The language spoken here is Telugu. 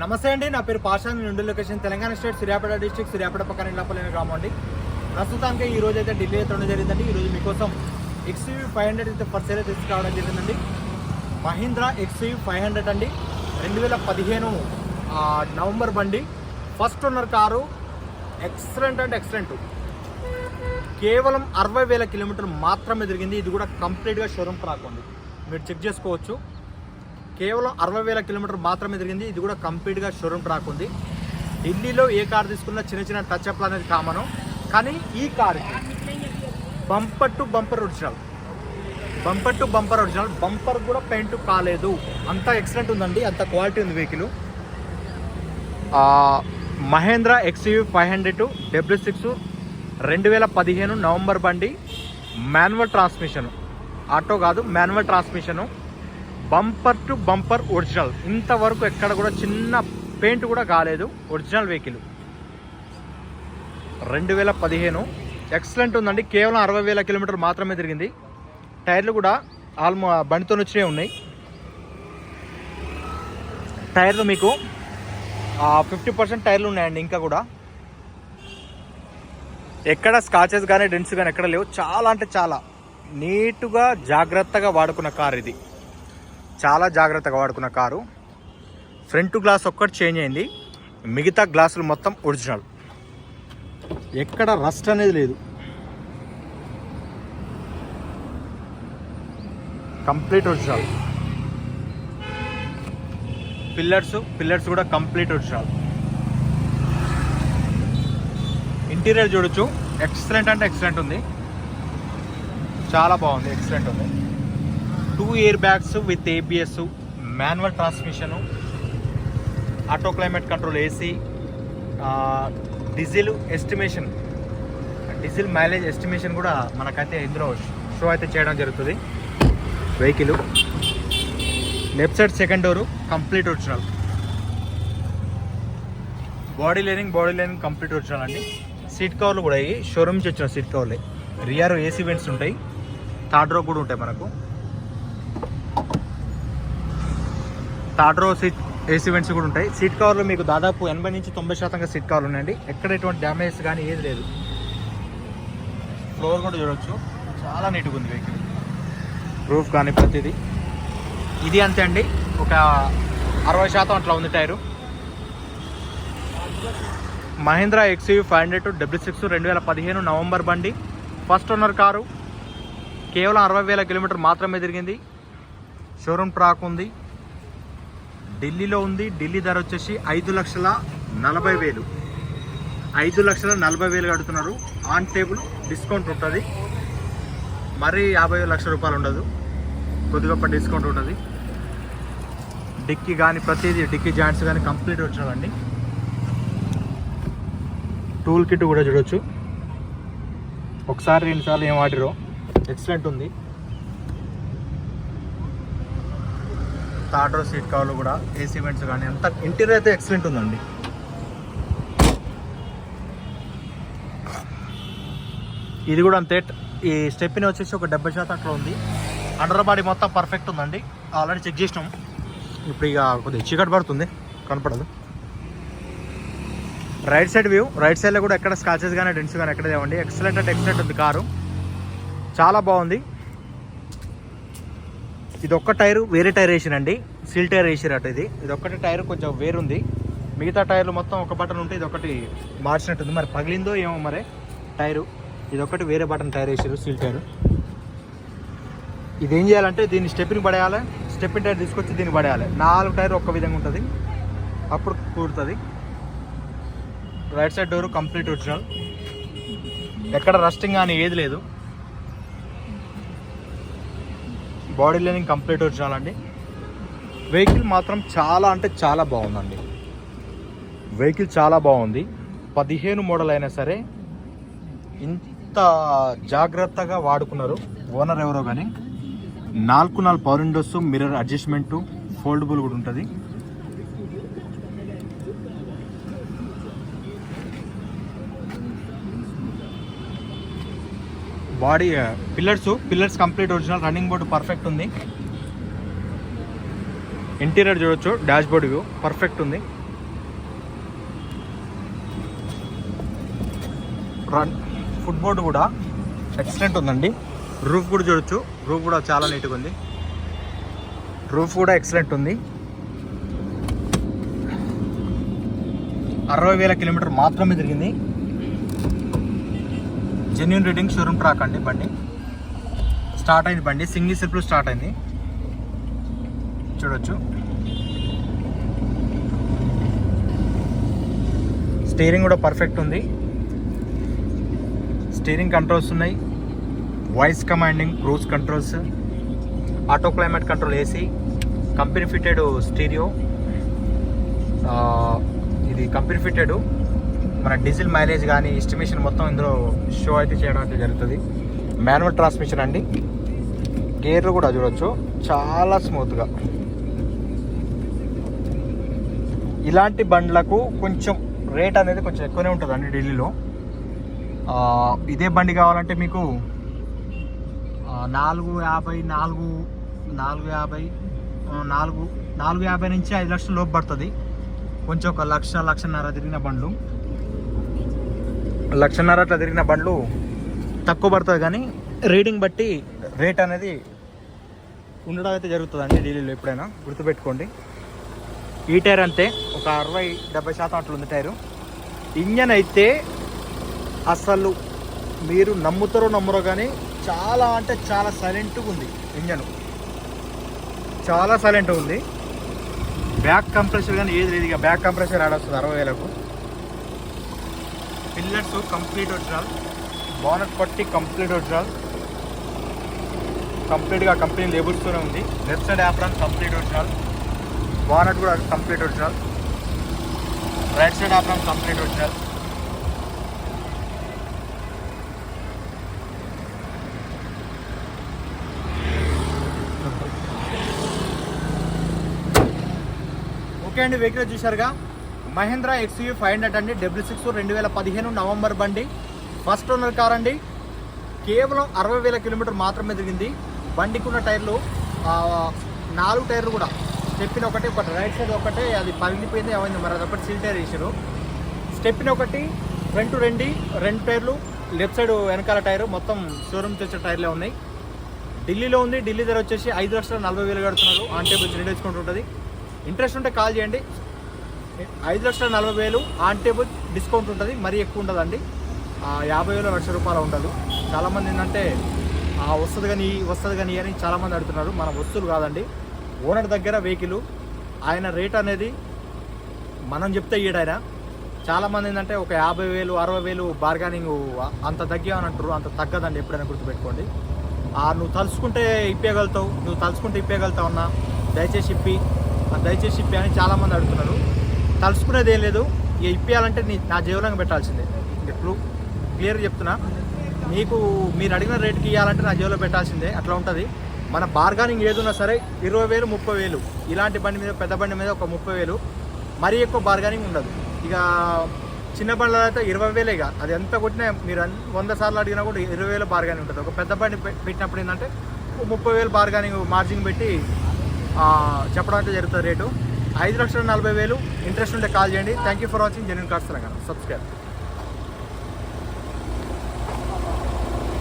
నమస్తే అండి నా పేరు పాషాన్ నుండి location Telangana state Suryapet district Suryapet పక్కన ఇళ్ళపల్లిన గ్రామం అండి. ప్రస్తుతానికి ఈ రోజు అయితే ఢిల్లీ అయితే ఉండడం జరిగిందండి. ఈ రోజు మీకోసం ఎక్స్యూవీ ఫైవ్ హండ్రెడ్ అయితే ఫర్ సేల్ తీసుకురావడం జరిగిందండి. మహీంద్రా ఎక్స్యూవీ ఫైవ్ హండ్రెడ్ అండి. రెండు వేల పదిహేను నవంబర్ బండి. First owner car excellent and excellent కేవలం అరవై వేల కిలోమీటర్లు మాత్రమే తిరిగింది. ఇది కూడా కంప్లీట్గా షోరూమ్ రాకుండి మీరు చెక్ చేసుకోవచ్చు. కేవలం అరవై వేల కిలోమీటర్ మాత్రమే తిరిగింది. ఇది కూడా కంప్లీట్గా షోరూమ్ ట్రాక్ ఉంది. ఢిల్లీలో ఏ కార్ తీసుకున్నా చిన్న చిన్న టచ్ అప్లు అనేది కామను. కానీ ఈ car bumper to bumper original. Bumper to bumper original. Bumper కూడా పెయింట్ కాలేదు. అంత ఎక్సలెంట్ ఉందండి. అంత క్వాలిటీ ఉంది vehicle. Mahindra XUV five hundred W six రెండు వేల పదిహేను నవంబర్ బండి. Manual transmission. ఆటో కాదు manual transmission. Bumper to bumper original. ఇంతవరకు ఎక్కడ కూడా చిన్న పెయింట్ కూడా కాలేదు. Original vehicle. రెండు వేల పదిహేను. ఎక్సలెంట్ ఉందండి. కేవలం అరవై వేల కిలోమీటర్ మాత్రమే తిరిగింది. టైర్లు కూడా ఆల్మో బండితో వచ్చినవి ఉన్నాయి. టైర్లు మీకు ఫిఫ్టీ పర్సెంట్ టైర్లు ఉన్నాయండి ఇంకా కూడా. ఎక్కడ స్కాచెస్ కానీ డెంట్స్ కానీ ఎక్కడ లేవు. చాలా అంటే చాలా. నీట్గా జాగ్రత్తగా వాడుకున్న కార్ ఇది. చాలా జాగ్రత్తగా వాడుకున్న కారు. ఫ్రంట్ గ్లాస్ ఒక్కటి చేంజ్ అయింది. మిగతా గ్లాసులు మొత్తం ఒరిజినల్. ఎక్కడ రస్ట్ అనేది లేదు. Complete original. పిల్లర్స్ పిల్లర్స్ కూడా కంప్లీట్ ఒరిజినల్. ఇంటీరియర్ చూడొచ్చు. ఎక్సలెంట్ అంటే ఎక్సలెంట్ ఉంది. చాలా బాగుంది. ఎక్సలెంట్ ఉంది. Two air bags with ABS manual transmission auto climate control AC diesel estimation diesel mileage estimation కూడా మనకైతే ఇందులో షో అయితే చేయడం జరుగుతుంది. Vehicle left side second door complete original body lining body lining complete original అండి. సీట్ కవర్లు కూడా అయ్యి షోరూమ్ నుంచి వచ్చిన సీట్ కవర్లే రియర్ ఏసీ వెంట్స్ ఉంటాయి. థర్డ్ రో కూడా ఉంటాయి మనకు. Third row seat AC vents కూడా ఉంటాయి. సీట్ కవర్లు మీకు దాదాపు ఎనభై నుంచి తొంభై శాతంగా సీట్ కవర్లు ఉన్నాయండి. ఎక్కడ ఎటువంటి డ్యామేజ్ కానీ ఏది లేదు. ఫ్లోర్ కూడా చూడొచ్చు. చాలా నీట్గా ఉంది వెహికల్ రూఫ్ కానీ ప్రతిదీ. ఇది అంతే అండి. ఒక అరవై శాతం అట్లా ఉంది tyre. Mahindra XU five hundred W six రెండు వేల పదిహేను నవంబర్ బండి. First owner car. కేవలం అరవై వేల కిలోమీటర్ మాత్రమే తిరిగింది. షోరూమ్ ట్రాక్ ఉంది. ఢిల్లీలో ఉంది. ఢిల్లీ ధర వచ్చేసి ఐదు లక్షల నలభై వేలు. ఐదు లక్షల నలభై వేలు కడుతున్నారు. ఆన్ టేబుల్ డిస్కౌంట్ ఉంటుంది. మరీ యాభై లక్షల రూపాయలు ఉండదు. కొద్దిగా గొప్ప డిస్కౌంట్ ఉంటుంది. డిక్కీ కానీ ప్రతిదీ డిక్కీ జాయింట్స్ కానీ కంప్లీట్ వచ్చినవండి. టూల్ కిట్ కూడా చూడొచ్చు. ఒకసారి రెండుసార్లు ఏం వాడిరో. ఎక్సలెంట్ ఉంది. థర్డ్ రో సీట్ కవర్లు కూడా ఏసీ వెంట్స్ కానీ అంత ఇంటీరియర్ అయితే ఎక్సలెంట్ ఉందండి. ఇది కూడా అంతే ఈ స్టెప్ని వచ్చేసి ఒక డెబ్బై శాతం అట్లా ఉంది. అండర్ బాడీ మొత్తం పర్ఫెక్ట్ ఉందండి. ఆల్రెడీ చెక్ చేసినాం. ఇప్పుడు ఇక కొద్దిగా చీకటి పడుతుంది కనపడదు. రైట్ సైడ్ వ్యూ రైట్ సైడ్లో కూడా ఎక్కడ స్కాచెస్ కానీ డెన్స్ కానీ ఎక్కడ లేవండి. ఎక్సలెంట్ అంటే ఎక్సలెంట్ ఉంది కారు. చాలా బాగుంది. ఇది ఒక్క టైరు వేరే టైర్ వేసిరండి సీల్ టైర్ వేసిరట ఇది ఇది. ఒక్కటి టైర్ కొంచెం వేరుంది. మిగతా టైర్లు మొత్తం ఒక బటన్ ఉంటే ఇది ఒకటి మార్చినట్టుంది. మరి పగిలిందో ఏమో మరి టైరు. ఇది ఒకటి వేరే బటన్ టైర్ వేసారు సీల్ టైర్. ఇది ఏం చేయాలంటే దీన్ని స్టెప్ని పడేయాలి. స్టెప్పింగ్ టైర్ తీసుకొచ్చి దీన్ని పడేయాలి. నాలుగు టైర్ ఒక్క విధంగా ఉంటుంది. అప్పుడు కూడుతుంది. Right side door complete original. ఎక్కడ రస్టింగ్ కానీ ఏది లేదు. బాడీ లైనింగ్ కంప్లీట్ ఒరిజినల్ అండి వెహికల్ మాత్రం చాలా అంటే చాలా బాగుందండి. వెహికల్ చాలా బాగుంది. పదిహేను మోడల్ అయినా సరే ఇంత జాగ్రత్తగా వాడుకున్నారు. ఓనర్ ఎవరో కానీ నాలుగు నాలుగు power windows mirror adjustment foldable కూడా ఉంటుంది. Body pillars pillars complete original running board perfect ఉంది. ఇంటీరియర్ చూడొచ్చు డాష్ బోర్డ్ వ్యూ పర్ఫెక్ట్ ఉంది. రన్ ఫుట్ బోర్డు కూడా ఎక్సలెంట్ ఉందండి. రూఫ్ కూడా చూడొచ్చు రూఫ్ కూడా చాలా నీట్గా ఉంది. రూఫ్ కూడా ఎక్సలెంట్ ఉంది. అరవై వేల కిలోమీటర్ మాత్రమే తిరిగింది. జెన్యున్ రీడింగ్ షోరూమ్ ట్రాక్ అండి బండి. స్టార్ట్ అయింది బండి. సింగిల్ సిప్లు స్టార్ట్ అయింది. చూడొచ్చు. స్టీరింగ్ కూడా పర్ఫెక్ట్ ఉంది. స్టీరింగ్ కంట్రోల్స్ ఉన్నాయి. Voice commanding cruise controls auto climate control AC company fitted stereo ఇది కంపెనీ ఫిట్టెడ్ మన డీజిల్ మైలేజ్ కానీ ఎస్టిమేషన్ మొత్తం ఇందులో షో అయితే చేయడం అయితే జరుగుతుంది. మాన్యువల్ ట్రాన్స్మిషన్ అండి. గేర్లు కూడా చూడొచ్చు. చాలా స్మూత్గా ఇలాంటి బండ్లకు కొంచెం రేట్ అనేది కొంచెం ఎక్కువనే ఉంటుంది అండి ఢిల్లీలో ఇదే బండి కావాలంటే మీకు నాలుగు యాభై నాలుగు నాలుగు యాభై నాలుగు నాలుగు యాభై నుంచి ఐదు లక్షల లోపు పడుతుంది. కొంచెం ఒక లక్ష లక్షన్నర తిరిగిన బండ్లు. లక్షన్నర అట్లా తిరిగిన బండ్లు తక్కువ పడుతుంది కానీ రీడింగ్ బట్టి రేట్ అనేది ఉండడం అయితే జరుగుతుందండి ఢిల్లీలో ఎప్పుడైనా గుర్తుపెట్టుకోండి. ఈ టైర్ అంతే ఒక అరవై డెబ్బై శాతం అట్లా ఉంది టైరు. ఇంజన్ అయితే అసలు మీరు నమ్ముతారో నమ్మరో కానీ చాలా అంటే చాలా సైలెంట్గా ఉంది ఇంజన్. చాలా సైలెంట్గా ఉంది. బ్యాక్ కంప్రెషర్ కానీ ఏది లేదు ఇక బ్యాక్ కంప్రెషర్ ఆడొస్తుంది అరవై వేలకు. Pillars complete original. బోనట్ పట్టి కంప్లీట్ ఒరిజినల్. కంప్లీట్గా కంపెనీ లేబుల్స్తోనే ఉంది. Left side apron complete original. Bonnet కూడా complete original. Right side apron complete original. Okay అండి వెహికల్ చూశారుగా? మహేంద్ర ఎక్స్యూ ఫైవ్ హండ్రెడ్ అండి. డబ్ల్యూ సిక్స్ రెండు వేల పదిహేను నవంబర్ బండి. ఫస్ట్ ఓనర్ కార్ అండి. కేవలం అరవై వేల కిలోమీటర్ మాత్రమే తిరిగింది. బండికి ఉన్న టైర్లు నాలుగు టైర్లు కూడా. స్టెప్పిన ఒకటి ఒకటి రైట్ సైడ్ ఒకటి అది పగిలిపోయింది ఏమైంది మరి? అదొకటి సీల్ టైర్ వేసారు స్టెప్పిన ఒకటి ఫ్రంట్ రెండు రెండు టైర్లు లెఫ్ట్ సైడ్ వెనకాల టైరు మొత్తం షోరూమ్ తెచ్చే టైర్లే ఉన్నాయి. ఢిల్లీలో ఉంది. ఢిల్లీ ధర వచ్చేసి ఐదు లక్షల నలభై వేలు కడుతున్నారు. ఆన్ టేబుల్ త్రీ వేసుకుంటుంటుంది ఇంట్రెస్ట్ ఉంటే కాల్ చేయండి. ఐదు లక్షల నలభై వేలు ఆన్ టేబుల్ డిస్కౌంట్ ఉంటుంది మరీ ఎక్కువ ఉండదండి. యాభై వేల లక్ష రూపాయలు ఉండదు. చాలామంది ఏంటంటే వస్తుంది కానీ వస్తుంది కానీ అని చాలామంది అడుగుతున్నారు. మన వస్తువులు కాదండి. ఓనర్ దగ్గర వెహికల్ ఆయన రేట్ అనేది మనం చెప్తే ఈడాయన చాలామంది ఏంటంటే ఒక యాభై వేలు అరవై వేలు బార్గానింగ్ అంత తగ్గామని అంటారు. అంత తగ్గదండి ఎప్పుడైనా గుర్తుపెట్టుకోండి. ఆ, నువ్వు తలుచుకుంటే ఇప్పగలుగుతావు నువ్వు తలుచుకుంటే ఇప్పగలుగుతావు అన్నా దయచేసి ఇప్పి. ఆ, దయచేసి ఇప్పి అని చాలామంది అడుగుతున్నారు. తలుసుకునేది ఏం లేదు. ఇక ఇప్పియాలంటే నీ నా జీవనంగా పెట్టాల్సిందే. ఇప్పుడు క్లియర్ చెప్తున్నా. మీకు మీరు అడిగిన రేటుకి ఇవ్వాలంటే నా జీవలో పెట్టాల్సిందే. అట్లా ఉంటుంది. మన బార్గానింగ్ ఏదున్నా సరే ఇరవై వేలు ముప్పై వేలు. ఇలాంటి బండి మీద పెద్ద బండి మీద ఒక ముప్పై వేలు. మరీ ఎక్కువ బార్గానింగ్ ఉండదు. ఇక చిన్న బండ్లలో అయితే ఇరవై వేలే ఇక. అది ఎంత కొట్టినా మీరు వంద సార్లు అడిగినా కూడా ఇరవై వేలు బార్గానింగ్ ఉంటుంది. ఒక పెద్ద బండి పెట్టినప్పుడు ఏంటంటే ముప్పై వేలు బార్గానింగ్ మార్జిన్ పెట్టి చెప్పడం అయితే జరుగుతుంది రేటు. ఐదు లక్షల నలభై వేలు ఇంట్రెస్ట్ ఉంటే కాల్ చేయండి. Thank you for watching genuine cars Telangana subscribe